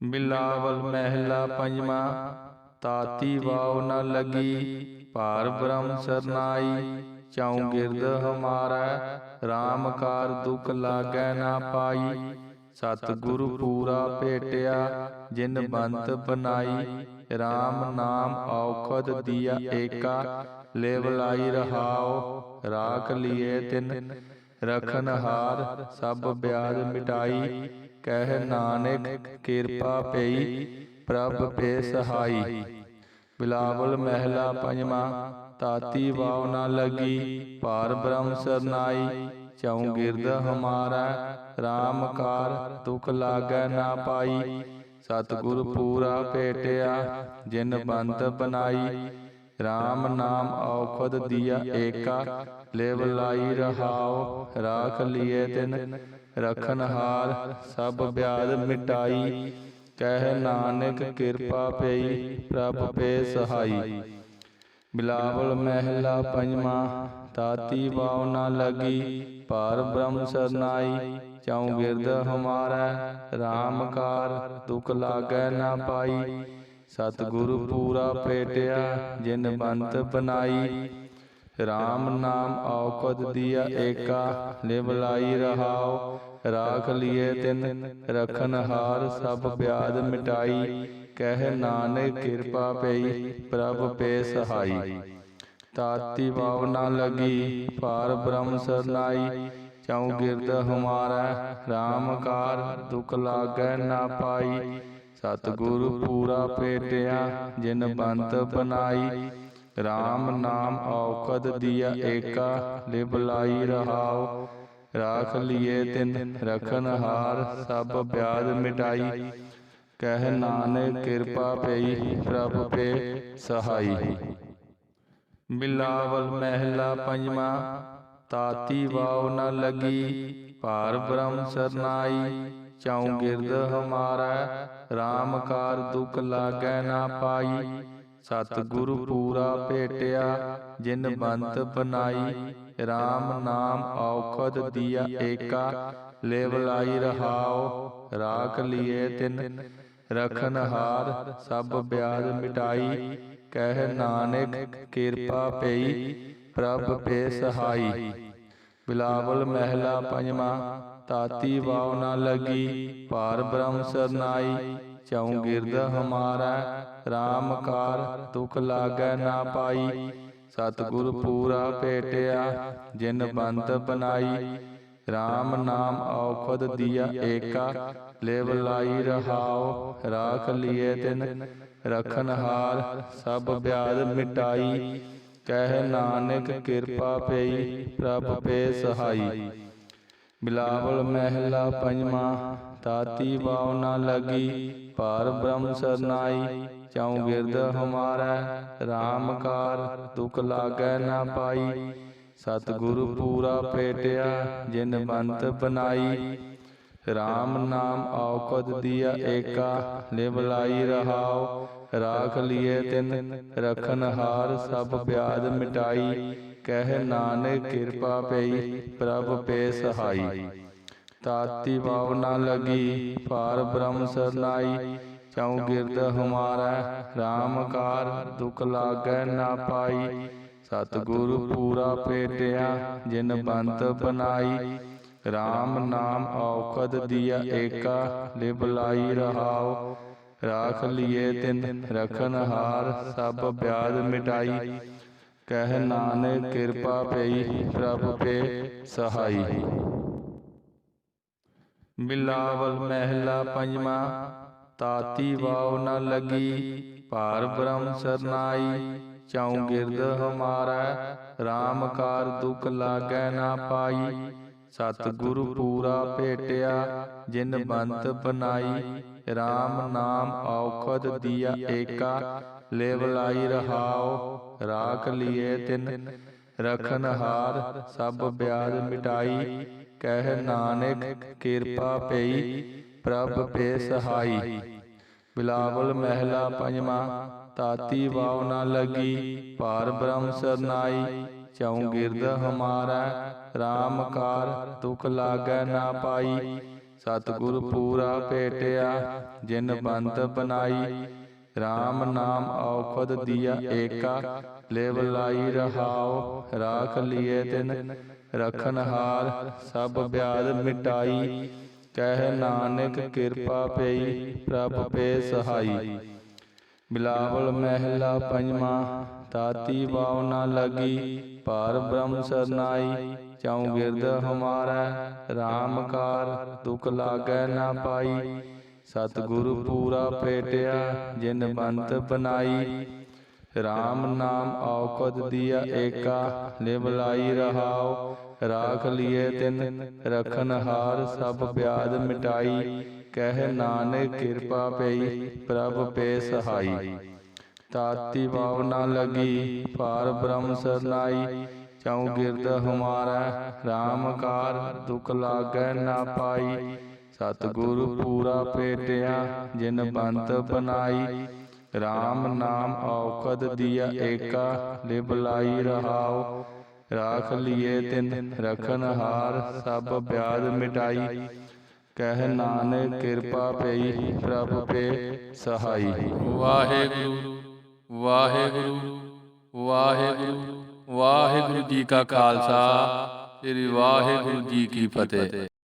ਬਿਲਾਵਲ ਮਹਿਲਾ ਪੰਜਵਾ ਤਾਤੀ ਵਾਉ ਨ ਲਗੀ ਭਾਰ ਬ੍ਰਹਮ ਸਰਨਾਈ ਚਾਉ ਗਿਰਦ ਹਮਾਰਾ RAM ਕਾਰ ਦੁਖ ਲਾਗੈ ਨਾ ਪਾਈ ਸਤ ਗੁਰੂ ਪੂਰਾ ਭੇਟਿਆ ਜਿਨ ਬੰਤ ਬਨਾਈ RAM ਨਾਮ ਔਖਦ ਦੀਆ ਏਕਾ ਲੇਵ ਲਾਈ ਰਹਾਉ ਰਾਖ ਲਿਏ ਤਿਨ ਰਖਨ ਹਾਰ ਸਭ ਬਿਆਦ ਮਿਟਾਈ ਕਹਿ ਨਾਨਕ ਕਿਰਪਾ ਪਈ, ਪ੍ਰਭ ਪੇ ਸਹਾਈ ਬਿਲਾਵਲ ਮਹਿਲਾ ਪੰਜਵਾ, ਤਾਤੀ ਵਾਵ ਨਾ ਲਗੀ, ਭਾਰ ਬ੍ਰਹਮ ਸਰਨਾਈ। ਚਉ ਗਿਰਦ ਹਮਾਰਾ RAM ਕਾਰ ਦੁਖ ਲਾਗੈ ਨਾ ਪਾਈ। ਸਤਿਗੁਰ ਪੂਰਾ ਭੇਟਿਆ, ਜਿਨ ਬੰਤ ਬਨਾਈ। RAM ਨਾਮ ਔਖਦ ਦੀਆ ਏਕਾ। ਲੇਵ ਲਾਈ ਰਹਾਉ ਰਾਖ ਲਿਏ ਤਿਨ ਰਖਨ ਹਾਰ ਸਭ ਬਿਆਦ ਮਿਟਾਈ। ਕਹਿ ਨਾਨਕ ਕਿਰਪਾ ਪਈ ਪ੍ਰਭ ਪੇ ਸਹਾਈ। ਬਿਲਾਵਲ ਮਹਿਲਾ ਪੰਜਵਾ ਤਾਤੀ ਵਾਉ ਨਾ ਲਗੀ ਭਾਰ ਬ੍ਰਹਮ ਸਰਨਾਈ ਚਉ ਗਿਰਦ ਹਮਾਰਾ RAM ਕਾਰ ਦੁਖ ਲਾਗੈ ਨਾ ਪਾਈ। ਸਤਿਗੁਰੂ ਪੂਰਾ ਭੇਟਿਆ ਜਿਨ ਬੰਤ ਬਨਾਈ RAM ਨਾਮ ਔਕਤ ਦੀਆ ਏਕਾ, ਲਿਵ ਲਾਈ ਰਹਾਉ। ਰਾਖ ਲਿਏ ਤਿਨ, ਰਖਨ ਹਾਰ ਸਭ ਬਿਆਦ ਮਿਟਾਈ। ਕਹਿ ਨਾਨਕ ਕਿਰਪਾ ਪਈ, ਪ੍ਰਭ ਪੇ ਸਹਾਈ। ਤਾਤੀ ਵਾਵ ਨਾ ਲਗੀ, ਭਾਰ ਬ੍ਰਹਮ ਸਰਨਾਈ। ਚਉ ਗਿਰਦ ਹਮਾਰਾ RAM ਕਾਰ ਦੁਖ ਲਾਗੈ ਨਾ ਪਾਈ। ਸਤਿਗੁਰ ਪੂਰਾ ਭੇਟਿਆ ਜਿਨ ਬੰਤ ਬਨਾਈ। RAM ਨਾਮ ਔਖਦ ਦੀਆ ਏਕਾ ਲਿਵ ਲਾਈ ਰਹਾਉ। ਰਾਖ ਲਿਏ ਤਿਨ ਰਖਨ ਹਾਰ, ਸਭ ਬਿਆਦ ਮਿਟਾਈ। ਕਹਿ ਨਾਨਕ ਕਿਰਪਾ ਪਈ, ਪ੍ਰਭ ਪੇ ਸਹਾਈ। ਬਿਲਾਵਲ ਮਹਿਲਾ ਪੰਜਵਾ, ਤਾਤੀ ਵਾਉ ਨ ਲਗੀ, ਭਾਰ ਬ੍ਰਹਮ ਸਰਨਾਈ। ਚਉ ਗਿਰਦ ਹਮਾਰਾ RAM ਕਾਰ ਦੁਖ ਲਾਗੈ ਨਾ ਪਾਈ। ਸਤਿਗੁਰੂ ਪੂਰਾ ਭੇਟਿਆ, ਜਿਨ ਬੰਤ ਬਨਾਈ RAM ਨਾਮ ਔਖਦ ਦੀਆ ਏਕਾ, ਲੇਵ ਲਾਈ ਰਹਾਉ, ਰਾਖ ਲਿਏ ਤਿਨ। ਰਖਨ ਹਾਰ ਸਭ ਬਿਆਜ ਮਿਟਾਈ, ਕਹਿ ਨਾਨਕ ਕਿਰਪਾ ਪਈ, ਪ੍ਰਭ ਪੇ ਸਹਾਈ। ਬਿਲਾਵਲ ਮਹਿਲਾ ਪੰਜਵਾ ਤਾਤੀ ਵਾਵ ਨਾ ਲਗੀ ਭਾਰ ਬ੍ਰਹਮ ਸਰਨਾਈ ਚਉ ਗਿਰਦ ਹਮਾਰਾ RAM ਕਾਰ ਦੁਖ ਲਾਗੈ ਨਾ ਪਾਈ। ਸਤਿਗੁਰ ਪੂਰਾ ਭੇਟਿਆ ਜਿਨ ਬੰਤ ਬਨਾਈ RAM ਨਾਮ ਔਖਦ ਦੀਆ ਏਕਾ। ਲੇਵ ਲਾਈ ਰਹਾਉ ਰਾਖ ਲਿਏ ਤਿਨ ਰਖਨ ਹਾਰ ਸਭ ਬਿਆਦ ਮਿਟਾਈ। ਕਹਿ ਨਾਨਕ ਕਿਰਪਾ ਪਈ ਪ੍ਰਭ ਪੇ ਸਹਾਈ। ਬਿਲਾਵਲ ਮਹਿਲਾ ਪੰਜਵਾ, ਤਾਤੀ ਵਾਉ ਨਾ ਲਗੀ, ਭਾਰ ਬ੍ਰਹਮ ਸਰਨਾਈ, ਚਉ ਗਿਰਦ ਹਮਾਰਾ RAM ਕਾਰ, ਦੁਖ ਲਾਗੈ ਨਾ ਪਾਈ। ਸਤਿਗੁਰ ਪੂਰਾ ਭੇਟਿਆ ਜਿਨ ਬੰਤ ਬਨਾਈ। ਰਾਮ ਨਾਮ ਔਕਤ ਦੀਆ ਏਕਾ, ਲਿਵ ਲਾਈ ਰਹਾਉ। ਰਾਖ ਲਿਏ ਤਿਨ, ਰਖਨ ਹਾਰ ਸਭ ਬਿਆਦ ਮਿਟਾਈ। ਕਹਿ ਨਾਨਕ ਕਿਰਪਾ ਪਈ, ਪ੍ਰਭ ਪੇ ਸਹਾਈ। ਤਾਤੀ ਵਾਵ ਨਾ ਲਗੀ, ਭਾਰ ਬ੍ਰਹਮ ਸਰਨਾਈ। ਚਉ ਗਿਰਦ ਹਮਾਰਾ RAM ਕਾਰ, ਦੁਖ ਲਾਗੈ ਨਾ ਪਾਈ। ਸਤਿਗੁਰੂ ਪੂਰਾ ਭੇਟਿਆ ਜਿਨ ਬੰਤ ਬਨਾਈ RAM ਨਾਮ ਔਖਦ ਦੀਆ ਏਕਾ ਲਿਵ ਲਾਈ ਰਹਾਉ। ਰਾਖ ਲਿਏ ਤਿਨ, ਰਖਨ ਹਾਰ, ਸਭ ਬਿਆਦ ਮਿਟਾਈ। ਕਹਿ ਨਾਨਕ ਕਿਰਪਾ ਪਈ, ਪ੍ਰਭ ਪੇ ਸਹਾਈ। ਬਿਲਾਵਲ ਮਹਿਲਾ ਪੰਜਵਾ, ਤਾਤੀ ਵਾਉ ਨ ਲਗੀ, ਭਾਰ ਬ੍ਰਹਮ ਸਰਨਾਈ, ਚਉ ਗਿਰਦ ਹਮਾਰਾ RAM ਕਾਰ ਦੁਖ ਲਾਗੈ ਨਾ ਪਾਈ। ਸਤਿਗੁਰੂ ਪੂਰਾ ਭੇਟਿਆ, ਜਿਨ ਬੰਤ ਬਨਾਈ RAM ਨਾਮ ਔਖਦ ਦੀਆ ਏਕਾ ਲੇਵ ਲਾਈ ਰਹਾਉ ਰਾਖ ਲਿਏ ਤਿਨ, ਰਖਨ ਹਾਰ, ਸਭ ਬਿਆਜ ਮਿਟਾਈ, ਕਹਿ ਨਾਨਕ ਕਿਰਪਾ ਪਈ, ਪ੍ਰਭ ਪੇ ਸਹਾਈ। ਬਿਲਾਵਲ ਮਹਿਲਾ ਪੰਜਵਾ, ਤਾਤੀ ਵਾਉ ਨਾ ਲਗੀ, ਭਾਰ ਬ੍ਰਹਮ ਸਰਨਾਈ, ਚਉ ਗਿਰਦ ਹਮਾਰਾ ਰਾਮਕਾਰ ਕਾਰ ਦੁਖ ਲਾਗੈ ਨਾ ਪਾਈ। ਸਤਿਗੁਰ ਪੂਰਾ ਭੇਟਿਆ, ਜਿਨ ਬੰਤ ਬਨਾਈ RAM ਨਾਮ ਔਖਦ ਦੀਆ ਏਕਾ। ਲਿਵ ਲਾਈ ਰਹਾਉ ਰਾਖ ਲਿਏ ਤਿਨ ਰਖਨ ਹਾਰ ਸਭ ਬਿਆਦ ਮਿਟਾਈ। ਕਹਿ ਨਾਨਕ ਕਿਰਪਾ ਪਈ ਪ੍ਰਭ ਪੇ ਸਹਾਈ। ਬਿਲਾਵਲ ਮਹਿਲਾ ਪੰਜਵਾ ਤਾਤੀ ਵਾਉ ਨਾ ਲਗੀ ਪਾਰ ਬ੍ਰਹਮ ਸਰਨਾਈ ਚਉ ਗਿਰਦ ਹਮਾਰਾ RAM ਕਾਰ ਦੁਖ ਲਾਗੈ ਨਾ ਪਾਈ। ਸਤਿਗੁਰੂ ਪੂਰਾ ਭੇਟਿਆ ਜਿਨ ਬੰਤ ਬਨਾਈ RAM ਨਾਮ ਔਕਤ ਦੀਆ ਏਕਾ ਲਿਵ ਲਾਈ ਰਹਾਉ। ਰਾਖ ਲਿਏ ਤਿਨ, ਰਖਨ ਹਾਰ ਸਭ ਬਿਆਦ ਮਿਟਾਈ। ਕਹਿ ਨਾਨਕ ਕਿਰਪਾ ਪਈ, ਪ੍ਰਭ ਪੇ ਸਹਾਈ। ਤਾਤੀ ਭਾਵਨਾ ਲਗੀ ਪਾਰ ਬ੍ਰਹਮ ਸਰਨਾਈ। ਚਉ ਗਿਰਦ ਹਮਾਰਾ RAM ਕਾਰ ਦੁਖ ਲਾਗੈ ਨਾ ਪਾਈ। ਸਤਿਗੁਰੂ ਪੂਰਾ ਭੇਟਿਆ, ਜਿਨ ਬੰਤ ਬਨਾਈ। RAM ਨਾਮ ਔਖਦ ਦੀਆ ਏਕਾ ਲਿਵ ਲਾਈ ਰਹਾਉ। ਰਾਖ ਲਿਏ ਤਿਨ, ਰਖਨ ਹਾਰ, ਸਭ ਬਿਆਦ ਮਿਟਾਈ। ਕਹਿ ਨਾਨਕ ਕਿਰਪਾ ਪਈ, ਪ੍ਰਭ ਪੇ ਸਹਾਈ। ਵਾਹਿਗੁਰੂ ਵਾਹਿਗੁਰੂ ਵਾਹਿਗੁਰੂ ਵਾਹਿਗੁਰੂ ਜੀ ਕਾ ਖਾਲਸਾ, ਸ੍ਰੀ ਵਾਹਿਗੁਰੂ ਜੀ ਕੀ ਫਤਿਹ।